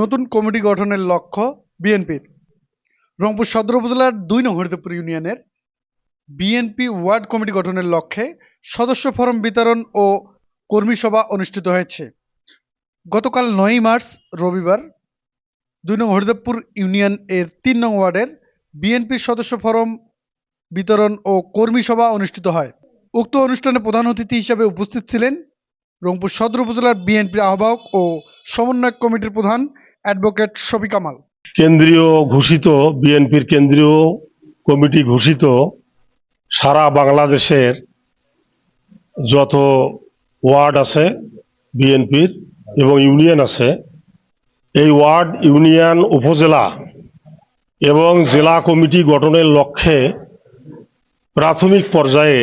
নতুন কমিটি গঠনের লক্ষ্য বিএনপির। রংপুর সদর উপজেলার দুই নং হরিদপুর ইউনিয়নের। বিএনপি ওয়ার্ড কমিটি গঠনের লক্ষ্যে সদস্য ফরম বিতরণ ও কর্মী সভা অনুষ্ঠিত হয়েছে। গতকাল নয়ই মার্চ, রবিবার, দুই নং হরিদেবপুর ইউনিয়ন এর তিন নং ওয়ার্ডের বিএনপির সদস্য ফরম বিতরণ ও কর্মী সভা অনুষ্ঠিত হয়। উক্ত অনুষ্ঠানে প্রধান অতিথি হিসেবে উপস্থিত ছিলেন রংপুর সদর উপজেলার বিএনপির আহ্বায়ক ও সমন্বয়ক কমিটির প্রধান অ্যাডভোকেট শফি কামাল কেন্দ্রীয় ঘোষিত, বিএনপির কেন্দ্রীয় কমিটি ঘোষিত সারা বাংলাদেশের যত ওয়ার্ড আছে বিএনপির এবং ইউনিয়ন আছে, এই ওয়ার্ড, ইউনিয়ন, উপজেলা এবং জেলা কমিটি গঠনের লক্ষ্যে প্রাথমিক পর্যায়ে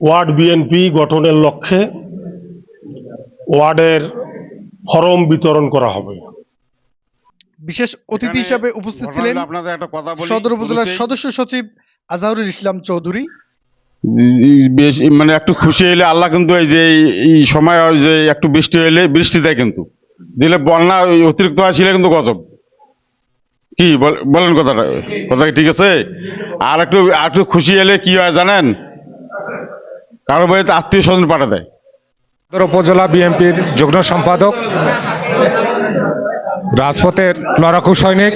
ওয়ার্ড বিএনপি গঠনের লক্ষ্যে ওয়ার্ডের ফরম বিতরণ করা হবে। বিশেষ অতিথি হিসেবে উপস্থিত ছিলেন আপনাদের একটা কথা বলি। সদর উপজেলার সদস্য সচিব আজহারুল ইসলাম চৌধুরী। বেশ মানে একটু খুশি হলে আল্লাহ কিন্তু এই যে এই- সময় যে একটু বৃষ্টি হলে বৃষ্টি দেয় কিন্তু। দিলে বন্যা ওই অতিরিক্ত আসলে কিন্তু গজব। কি বল- বলেন কথাটা কথা ঠিক আছে? আর একটু আর একটু খুশি হলে কি হয় জানেন? কারও বাড়িতে আত্মীয় স্বজন পাঠা দেয়। উপজেলা বিএনপির যুগ্ম সম্পাদক, রাজপথের লড়াকু সৈনিক,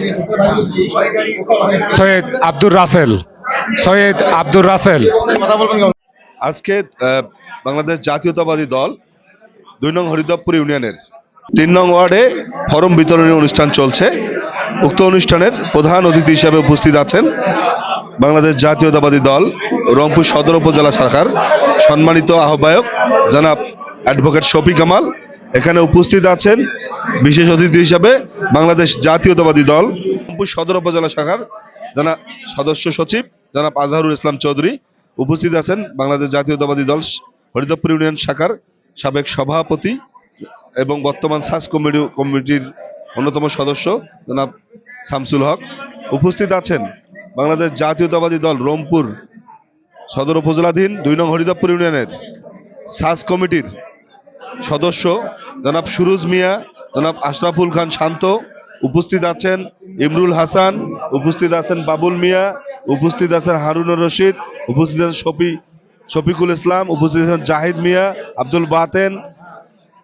সৈয়দ আব্দুর রাসেল। সৈয়দ আব্দুর রাসেল। আজকে বাংলাদেশ জাতীয়তাবাদী দল দুই নং হরিদপুর ইউনিয়নের তিন নং ওয়ার্ডে ফরম বিতরণী অনুষ্ঠান চলছে। উক্ত অনুষ্ঠানের প্রধান অতিথি হিসেবে উপস্থিত আছেন বাংলাদেশ জাতীয়তাবাদী দল, রংপুর সদর উপজেলা শাখার সম্মানিত আহ্বায়ক জনাব অ্যাডভোকেট শফি কামাল এখানে উপস্থিত আছেন বিশেষ অতিথি হিসাবে বাংলাদেশ জাতীয়তাবাদী দল সদর উপজেলা শাখার জনাব সদস্য সচিব জনাব আজহারুল ইসলাম চৌধুরী। উপস্থিত আছেন বাংলাদেশ জাতীয়তাবাদী দল হরিদপুর ইউনিয়ন শাখার সাবেক সভাপতি এবং বর্তমান সাস কমিটি কমিটির অন্যতম সদস্য জনাব শামসুল হক। উপস্থিত আছেন বাংলাদেশ জাতীয়তাবাদী দল, রংপুর সদর উপজেলাধীন দুই নং হরিদপুর ইউনিয়নের সাস কমিটির সদস্য জনাব সুরুজ মিয়া, জনাব আশরাফুল খান শান্ত উপস্থিত আছেন, ইমরুল হাসান উপস্থিত আছেন, বাবুল মিয়া উপস্থিত আছেন, হারুনুর রশিদ উপস্থিত আছেন, শফি, শফিকুল ইসলাম উপস্থিত আছেন, জাহিদ মিয়া, আব্দুল বাতেন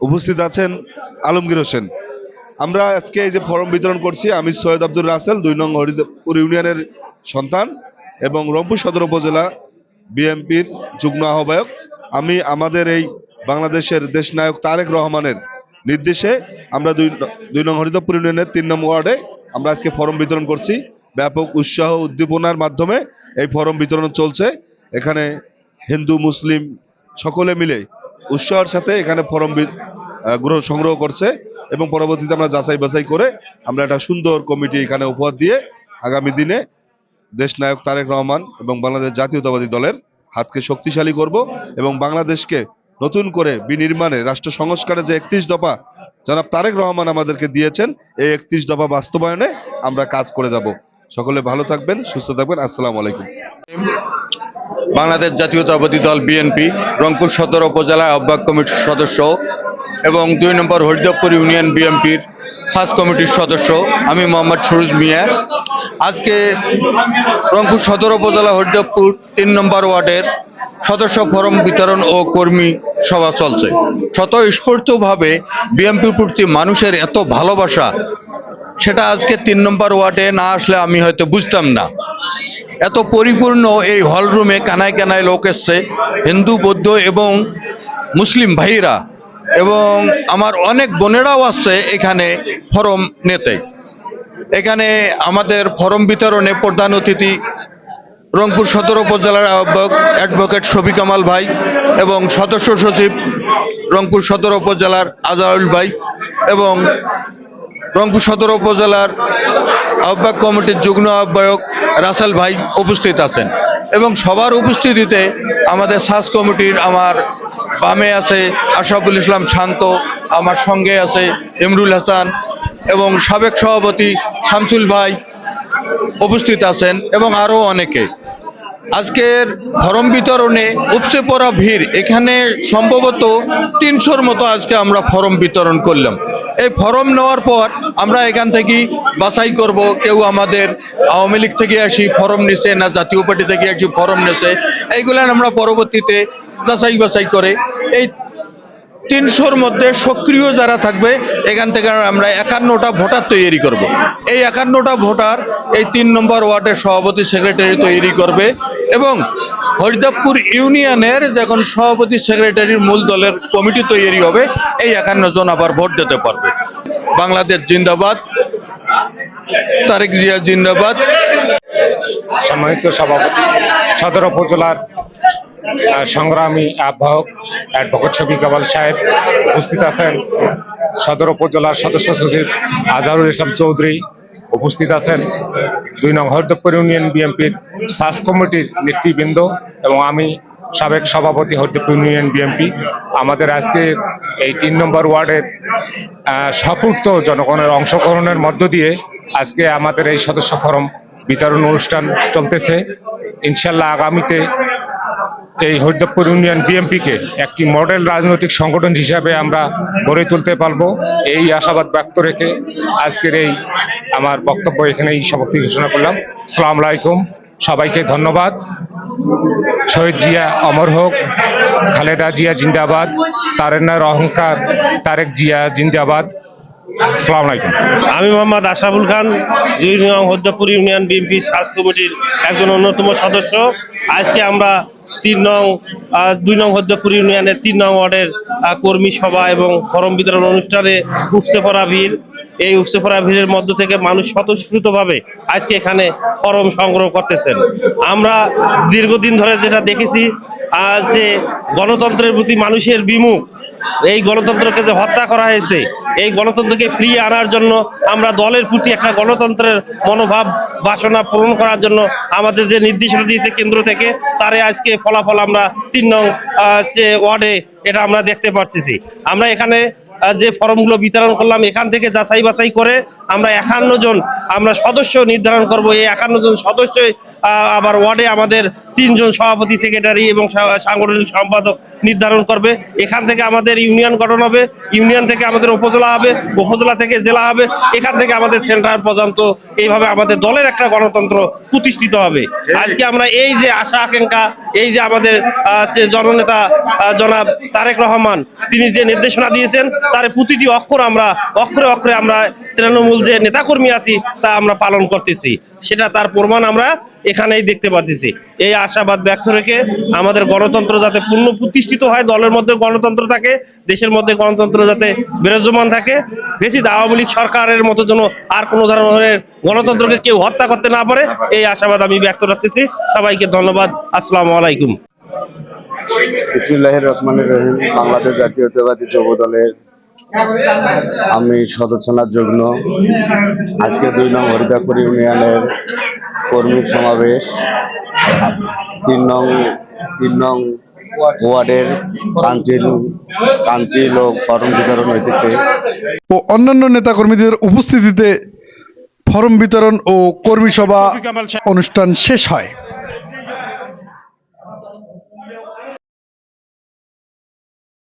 উপস্থিত আছেন, আলমগীর হোসেন। আমরা আজকে এই যে ফর্ম বিতরণ করছি, আমি সৈয়দ আব্দুল রাসেল, দুই নং হরিদপুর ইউনিয়নের সন্তান এবং রংপুর সদর উপজেলা বিএনপির যুগ্ম আহ্বায়ক। আমি আমাদের এই বাংলাদেশের দেশনায়ক তারেক রহমানের নির্দেশে আমরা দুই দুই নং হরিদপুর ইউনিয়নের তিন নম্বর ওয়ার্ডে আমরা আজকে ফরম বিতরণ করছি। ব্যাপক উৎসাহ উদ্দীপনার মাধ্যমে এই ফরম বিতরণ চলছে। এখানে হিন্দু, মুসলিম সকলে মিলে উৎসাহের সাথে এখানে ফরম গ্রহ সংগ্রহ করছে এবং পরবর্তীতে আমরা যাচাই বাছাই করে আমরা একটা সুন্দর কমিটি এখানে উপহার দিয়ে আগামী দিনে দেশ নায়ক তারেক রহমান এবং বাংলাদেশ জাতীয়তাবাদী দলের হাতকে শক্তিশালী করব এবং বাংলাদেশকে নতুন করে বিনির্মাণে রাষ্ট্র সংস্কারে যে একত্রিশ দফা জনাব তারেক রহমান আমাদেরকে দিয়েছেন, এই একত্রিশ দফা বাস্তবায়নে আমরা কাজ করে যাব। সকলে ভালো থাকবেন, সুস্থ থাকবেন, আসসালামু আলাইকুম। বাংলাদেশ জাতীয়তাবাদী দল বিএনপি, রংপুর সদর উপজেলা আহ্বায়ক কমিটির সদস্য এবং দুই নম্বর হরিদেবপুর ইউনিয়ন বিএনপির সাস কমিটির সদস্য আমি মোহাম্মদ সুরুজ মিয়া। আজকে রংপুর সদর উপজেলা হরিদেবপুর তিন নম্বর ওয়ার্ডের সদস্য ফরম বিতরণ ও কর্মী সভা চলছে। স্বতঃস্ফূর্তভাবে বিএনপির প্রতি মানুষের এত ভালোবাসা, সেটা আজকে তিন নম্বর ওয়ার্ডে না আসলে আমি হয়তো বুঝতাম না। এত পরিপূর্ণ এই হল রুমে কানায় কানায় লোক এসছে, হিন্দু, বৌদ্ধ এবং মুসলিম ভাইরা এবং আমার অনেক বোনেরাও আসছে এখানে ফরম নেতে। এখানে আমাদের ফরম বিতরণে প্রধান অতিথি রংপুর সদর উপজেলার আহ্বায়ক অ্যাডভোকেট শফি কামাল ভাই এবং সদস্য সচিব রংপুর সদর উপজেলার আজাউল ভাই এবং রংপুর সদর উপজেলার আহ্বায়ক কমিটির যুগ্ম আহ্বায়ক রাসেল ভাই উপস্থিত আছেন। এবং সবার উপস্থিতিতে আমাদের সাস কমিটির আমার বামে আছে আশরাফুল ইসলাম শান্ত, আমার সঙ্গে আছে ইমরুল হাসান এবং সাবেক সভাপতি শামসুল ভাই উপস্থিত আছেন এবং আরও অনেকে। আজকের ধরম বিতরণে উপচে পড়া ভিড় এখানে সম্ভবত তিনশোর মতো আজকে আমরা ফরম বিতরণ করলাম। এই ফরম নেওয়ার পর আমরা এখান থেকে বাছাই করব, কেউ আমাদের আওয়ামী লীগ থেকে আসি, ফরম নিছে না জাতীয় পার্টি থেকে আসি, ফরম নিছে, এইগুলো আমরা পরবর্তীতে যাচাই বাছাই করে এই তিনশোর মধ্যে সক্রিয় যারা থাকবে, এখান থেকে আমরা একান্নটা ভোটার তৈরি করব। এই একান্নটা ভোটার এই তিন নম্বর ওয়ার্ডের সভাপতি, সেক্রেটারি তৈরি করবে এবং হরিদাবপুর ইউনিয়নের যখন সভাপতি, সেক্রেটারির মূল দলের কমিটি তৈরি হবে, এই একান্ন জন আবার ভোট দিতে পারবে। বাংলাদেশ জিন্দাবাদ। তারেক জিয়া জিন্দাবাদ। সম্মানিত সভাপতি, সদর উপজেলার সংগ্রামী আহ্বায়ক অ্যাডভোকেট ছবি কাবাল সাহেব উপস্থিত আছেন। সদর উপজেলার সদস্য সচিব আজহারুল ইসলাম চৌধুরী উপস্থিত আছেন। দুই নং হরদপুর ইউনিয়ন বিএনপির সার্চ কমিটির নেতৃবৃন্দ এবং আমি সাবেক সভাপতি হরদপুর ইউনিয়ন বিএনপি। আমাদের আজকে এই তিন নম্বর ওয়ার্ডের আহ, সপূর্ত জনগণের অংশগ্রহণের মধ্য দিয়ে আজকে আমাদের এই সদস্য ফরম বিতরণ অনুষ্ঠান চলতেছে। ইনশাল্লাহ আগামীতে এই হরিদপুর ইউনিয়ন বিএমপিকে একটি মডেল রাজনৈতিক সংগঠন হিসাবে আমরা গড়ে তুলতে পারব। এই আশাবাদ ব্যক্ত রেখে আজকের এই আমার বক্তব্য এখানেই সমাপ্তি ঘোষণা করলাম। সালাম আলাইকুম। সবাইকে ধন্যবাদ। শহীদ জিয়া অমর হোক, খালেদা জিয়া জিন্দাবাদ, তারেন্নার অহংকার তারেক জিয়া জিন্দাবাদ। সালাম আলাইকুম। আমি মোহাম্মদ আশরাফুল খান নং ইউনিয়ন বিএনপি সাজ কমিটির একজন অন্যতম সদস্য। আজকে আমরা তিন নং দুই নং হদ্দাপুর ইউনিয়নের তিন নং ওয়ার্ডের কর্মী সভা এবং ফরম বিতরণ অনুষ্ঠানে উপসে পড়া ভিড়। এই উপসে পড়া ভিড়ের মধ্য থেকে মানুষ স্বতঃস্ফূর্তভাবে আজকে এখানে ফরম সংগ্রহ করতেছেন। আমরা দীর্ঘদিন ধরে যেটা দেখেছি আজ যে গণতন্ত্রের প্রতি মানুষের বিমুখ এই গণতন্ত্রকে যে হত্যা করা হয়েছে এই গণতন্ত্রকে ফিরিয়ে আনার জন্য আমরা দলের প্রতি একটা গণতন্ত্রের মনোভাব বাসনা পূরণ করার জন্য আমাদের যে নির্দেশনা দিয়েছে কেন্দ্র থেকে তারে আজকে ফলাফল আমরা তিন নং যে ওয়ার্ডে এটা আমরা দেখতে পারতেছি। আমরা এখানে যে ফর্মগুলো বিতরণ করলাম এখান থেকে যাচাই বাছাই করে আমরা একান্ন জন আমরা সদস্য নির্ধারণ করব। এই একান্ন জন সদস্যই আহ, আবার ওয়ার্ডে আমাদের তিনজন সভাপতি সেক্রেটারি এবং সাংগঠনিক সম্পাদক নির্ধারণ করবে। এখান থেকে আমাদের ইউনিয়ন গঠন হবে, ইউনিয়ন থেকে আমাদের উপজেলা হবে, উপজেলা থেকে জেলা হবে, এখান থেকে আমাদের সেন্ট্রাল পর্যন্ত এইভাবে আমাদের দলের একটা গণতন্ত্র প্রতিষ্ঠিত হবে। আজকে আমরা এই যে আশা, আকাঙ্ক্ষা, এই যে আমাদের জননেতা জনাব তারেক রহমান, তিনি যে নির্দেশনা দিয়েছেন, তার প্রতিটি অক্ষর আমরা, অক্ষরে অক্ষরে আমরা তৃণমূল যে নেতাকর্মী আছি, তা আমরা পালন করতেছি। সেটা তার প্রমাণ আমরা এখানেই দেখতে পাচ্ছি এই আশাবাদ ব্যক্ত রেখে আমাদের গণতন্ত্র যাতে পূর্ণ প্রতিষ্ঠিত হয়, দলের মধ্যে গণতন্ত্র থাকে, দেশের মধ্যে গণতন্ত্র যাতে বিরাজমান থাকে, বেশি আওয়ামী লীগ সরকারের মতো যেন আর কোনো ধরনের গণতন্ত্রকে কেউ হত্যা করতে না পারে, এই আশাবাদ আমি ব্যক্ত রাখতেছি। সবাইকে ধন্যবাদ। আসসালামু আলাইকুম। বিসমিল্লাহির রহমানির রহিম। বাংলাদেশ জাতীয়তাবাদী যুব দলের আমি সদস্যনাথ জন্য আজকে দুই নং হরিদাপুর ইউনিয়নের কর্মী সমাবেশ। তিন নং তিন নং ওয়ার্ডের কাঞ্চিল কাঞ্চিল ও ফরম বিতরণ হইতেছে। ও অন্যান্য নেতাকর্মীদের উপস্থিতিতে ফরম বিতরণ ও কর্মী সভা অনুষ্ঠান শেষ হয়।